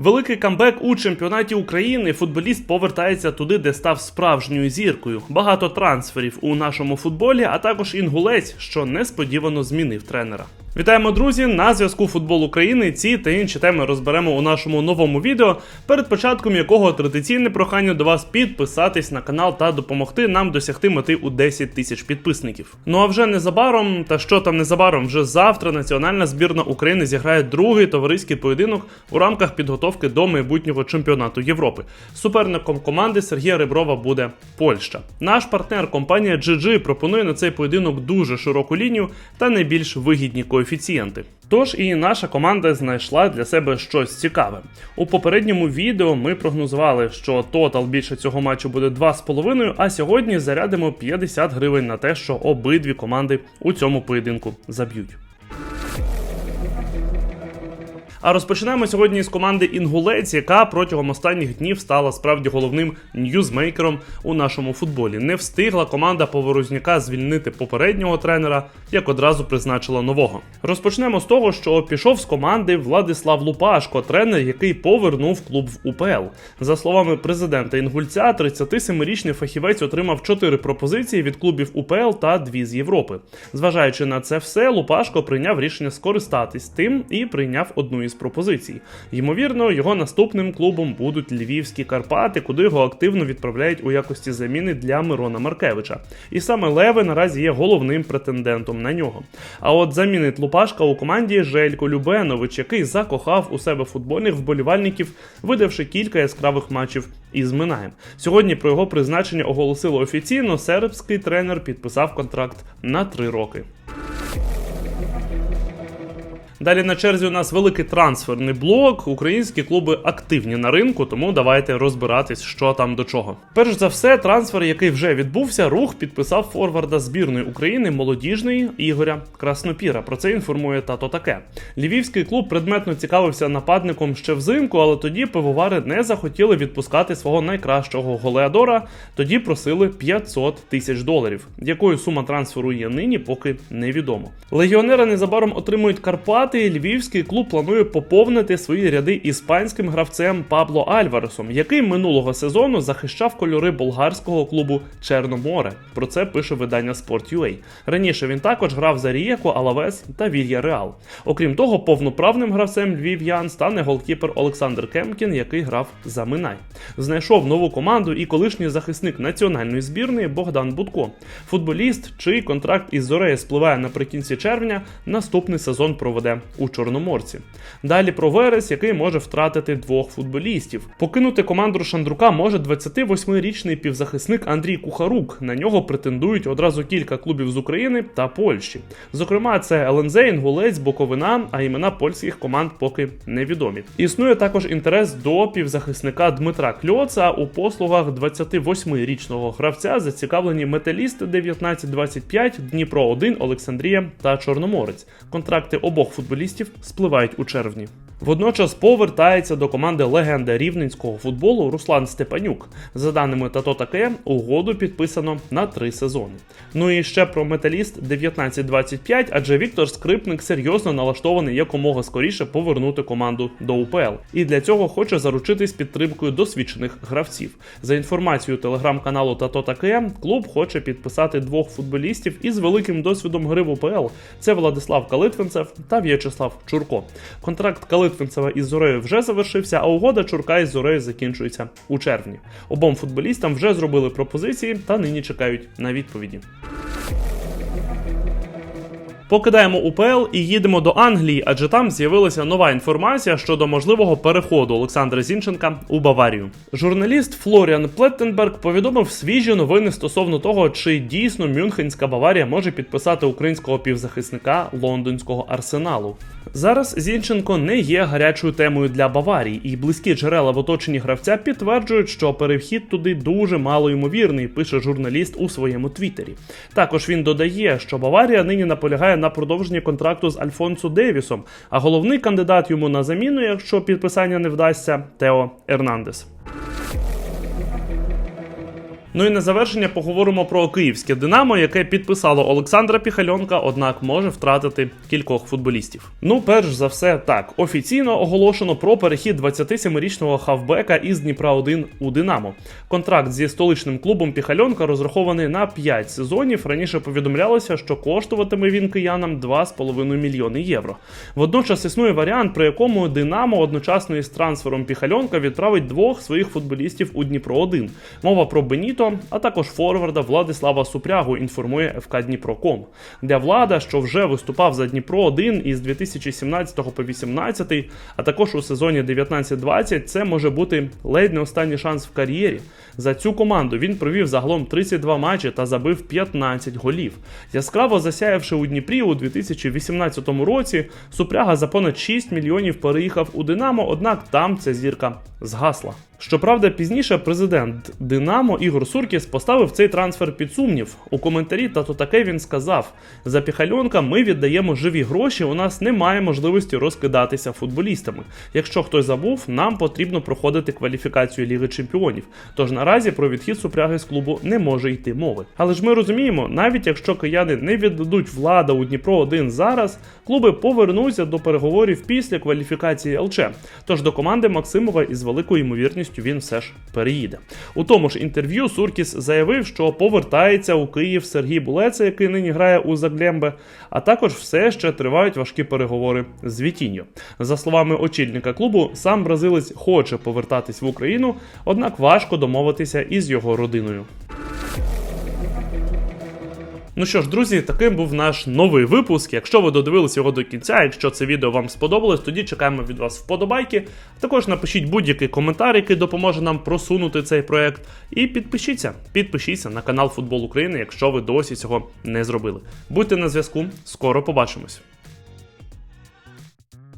Великий камбек у чемпіонаті України. Футболіст повертається туди, де став справжньою зіркою. Багато трансферів у нашому футболі, а також інгулець, що несподівано змінив тренера. Вітаємо, друзі! На зв'язку Футбол України. Ці та інші теми розберемо у нашому новому відео, перед початком якого традиційне прохання до вас підписатись на канал та допомогти нам досягти мети у 10 тисяч підписників. Ну а вже незабаром, та що там незабаром, вже завтра національна збірна України зіграє другий товариський поєдинок у рамках підготовки до майбутнього чемпіонату Європи. Суперником команди Сергія Реброва буде Польща. Наш партнер компанія GG пропонує на цей поєдинок дуже широку лінію та найбільш вигідні коефіцієнти. Тож і наша команда знайшла для себе щось цікаве. У попередньому відео ми прогнозували, що тотал більше цього матчу буде 2,5, а сьогодні зарядимо 50 гривень на те, що обидві команди у цьому поєдинку заб'ють. А розпочинаємо сьогодні з команди Інгулець, яка протягом останніх днів стала справді головним ньюзмейкером у нашому футболі. Не встигла команда Поворозняка звільнити попереднього тренера, як одразу призначила нового. Розпочнемо з того, що пішов з команди Владислав Лупашко, тренер, який повернув клуб в УПЛ. За словами президента Інгульця, 37-річний фахівець отримав 4 пропозиції від клубів УПЛ та 2 з Європи. Зважаючи на це все, Лупашко прийняв рішення скористатись тим і прийняв одну із пропозицій. Ймовірно, його наступним клубом будуть Львівські Карпати, куди його активно відправляють у якості заміни для Мирона Маркевича. І саме Леви наразі є головним претендентом на нього. А от замінить Лупашка у команді Желько Любенович, який закохав у себе футбольних вболівальників, видавши кілька яскравих матчів із Минаєм. Сьогодні про його призначення оголосило офіційно. Сербський тренер підписав контракт на три роки. Далі на черзі у нас великий трансферний блок. Українські клуби активні на ринку, тому давайте розбиратись, що там до чого. Перш за все, трансфер, який вже відбувся, рух підписав форварда збірної України молодіжної Ігоря Краснопіра. Про це інформує тато таке. Львівський клуб предметно цікавився нападником ще взимку, але тоді пивовари не захотіли відпускати свого найкращого голеадора. Тоді просили 500 тисяч доларів. Якою сума трансферу є нині, поки невідомо. Легіонери незабаром отримують Карпат. Львівський клуб планує поповнити свої ряди іспанським гравцем Пабло Альваресом, який минулого сезону захищав кольори болгарського клубу Чорноморе. Про це пише видання Sport.ua. Раніше він також грав за Рієко, Алавес та Вілья Реал. Окрім того, повноправним гравцем львів'ян стане голкіпер Олександр Кемкін, який грав за Минай. Знайшов нову команду і колишній захисник національної збірної Богдан Будко. Футболіст, чий контракт із Зорею спливає наприкінці червня, наступний сезон проведе у Чорноморці. Далі про Верес, який може втратити двох футболістів. Покинути команду Шандрука може 28-річний півзахисник Андрій Кухарук. На нього претендують одразу кілька клубів з України та Польщі. Зокрема, це ЛНЗ, Інгулець, Боковина, а імена польських команд поки невідомі. Існує також інтерес до півзахисника Дмитра Кльоца у послугах 28-річного гравця, зацікавлені металісти 1925, Дніпро 1, Олександрія та Чорноморець. Контракти обох футболістів спливають у червні. Водночас повертається до команди легенда рівненського футболу Руслан Степанюк. За даними Тато таке, угоду підписано на три сезони. Ну і ще про металіст 1925, адже Віктор Скрипник серйозно налаштований якомога скоріше повернути команду до УПЛ. І для цього хоче заручитись підтримкою досвідчених гравців. За інформацією телеграм-каналу Тато таке, клуб хоче підписати двох футболістів із великим досвідом гри в УПЛ. Це Владислав Калитвинцев та В'ячеслав Чурко. Контракт Калитвинцева із Зорею вже завершився, а угода Чурка із Зорею закінчується у червні. Обом футболістам вже зробили пропозиції та нині чекають на відповіді. Покидаємо УПЛ і їдемо до Англії, адже там з'явилася нова інформація щодо можливого переходу Олександра Зінченка у Баварію. Журналіст Флоріан Плеттенберг повідомив свіжі новини стосовно того, чи дійсно Мюнхенська Баварія може підписати українського півзахисника лондонського арсеналу. Зараз Зінченко не є гарячою темою для Баварії, і близькі джерела в оточенні гравця підтверджують, що перехід туди дуже мало ймовірний, пише журналіст у своєму твіттері. Також він додає, що Баварія нині наполягає на продовження контракту з Альфонсо Девісом, а головний кандидат йому на заміну, якщо підписання не вдасться, Тео Ернандес. Ну і на завершення поговоримо про київське Динамо, яке підписало Олександра Піхальонка, однак може втратити кількох футболістів. Ну, перш за все, так офіційно оголошено про перехід 27-річного хавбека із Дніпра 1 у Динамо. Контракт зі столичним клубом Піхальонка розрахований на 5 сезонів. Раніше повідомлялося, що коштуватиме він киянам 2,5 мільйони євро. Водночас існує варіант, при якому Динамо одночасно із трансфером Піхальонка відправить двох своїх футболістів у Дніпро 1 Мова про Беніто, а також форварда Владислава Супрягу. Інформує ФК Дніпро.ком. Для влада, що вже виступав за Дніпро 1 із 2017 по 2018, а також у сезоні 19-20, це може бути ледь не останній шанс в кар'єрі. За цю команду він провів загалом 32 матчі та забив 15 голів. Яскраво засяявши у Дніпрі у 2018 році, Супряга за понад 6 мільйонів переїхав у Динамо, однак там ця зірка згасла. Щоправда, пізніше президент Динамо Ігор Суркіс поставив цей трансфер під сумнів. У коментарі та то таке він сказав: за Піхальонка ми віддаємо живі гроші. У нас немає можливості розкидатися футболістами. Якщо хтось забув, нам потрібно проходити кваліфікацію Ліги Чемпіонів. Тож наразі про відхід супряги з клубу не може йти мови. Але ж ми розуміємо, навіть якщо кияни не віддадуть влада у Дніпро 1 зараз, клуби повернуться до переговорів після кваліфікації ЛЧ. Тож до команди Максимова із великою ймовірністю він все ж переїде. У тому ж інтерв'ю Суркіс заявив, що повертається у Київ Сергій Булеца, який нині грає у Заглембе, а також все ще тривають важкі переговори з Вітіньо. За словами очільника клубу, сам бразилець хоче повертатись в Україну, однак важко домовитися із його родиною. Ну що ж, друзі, таким був наш новий випуск. Якщо ви додивились його до кінця, якщо це відео вам сподобалось, тоді чекаємо від вас вподобайки. Також напишіть будь-який коментар, який допоможе нам просунути цей проект. І підпишіться, підпишіться на канал Футбол України, якщо ви досі цього не зробили. Будьте на зв'язку, скоро побачимось.